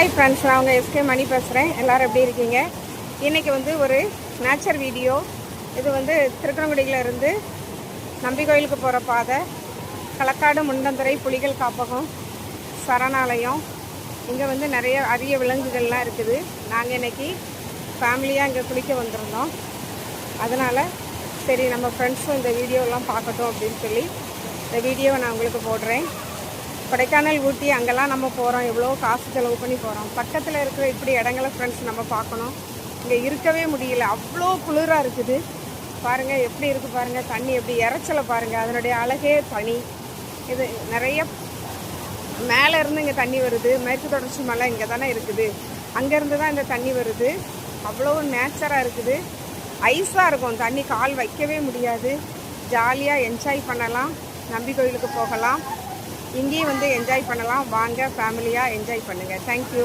Hi friends நான் உங்கள் SK மணி பேசுகிறேன் எல்லோரும் எப்படி இருக்கீங்க? இன்றைக்கி வந்து ஒரு நேச்சர் வீடியோ இது வந்து திருக்கணங்குடியிலேருந்து நம்பி கோயிலுக்கு போகிற பாதை. களக்காடு முண்டந்துறை புலிகள் காப்பகம் சரணாலயம். இங்கே வந்து நிறைய அரிய விலங்குகள்லாம் இருக்குது. நாங்கள் இன்றைக்கி ஃபேமிலியாக இங்கே குளிக்க வந்திருந்தோம். அதனால் சரி நம்ம ஃப்ரெண்ட்ஸும் இந்த வீடியோலாம் பார்க்கட்டும் அப்படின்னு சொல்லி இந்த வீடியோவை நான் உங்களுக்கு போடுறேன். கொடைக்கானல் ஊட்டி அங்கெல்லாம் நம்ம போகிறோம் எவ்வளோ காசு செலவு பண்ணி போகிறோம் பக்கத்தில் இருக்கிற இப்படி இடங்களை ஃப்ரெண்ட்ஸ் நம்ம பார்க்கணும். இங்கே இருக்கவே முடியல. அவ்வளோ குளிராக இருக்குது. பாருங்கள் எப்படி இருக்குது பாருங்கள் தண்ணி எப்படி இறைச்சலை பாருங்கள் அதனுடைய அழகே தனி இது நிறைய மேலே இருந்து இங்கே தண்ணி வருது. மேற்கு தொடர்ச்சி மலை இங்கே தானே இருக்குது. அங்கேருந்து தான் இந்த தண்ணி வருது. அவ்வளோ நேச்சராக இருக்குது. ஐஸாக இருக்கும். தண்ணி கால் வைக்கவே முடியாது. ஜாலியாக என்ஜாய் பண்ணலாம். நம்பி கோயிலுக்கு போகலாம். இங்கேயும் வந்து என்ஜாய் பண்ணலாம். வாங்க ஃபேமிலியாக என்ஜாய் பண்ணுங்கள் தேங்க்யூ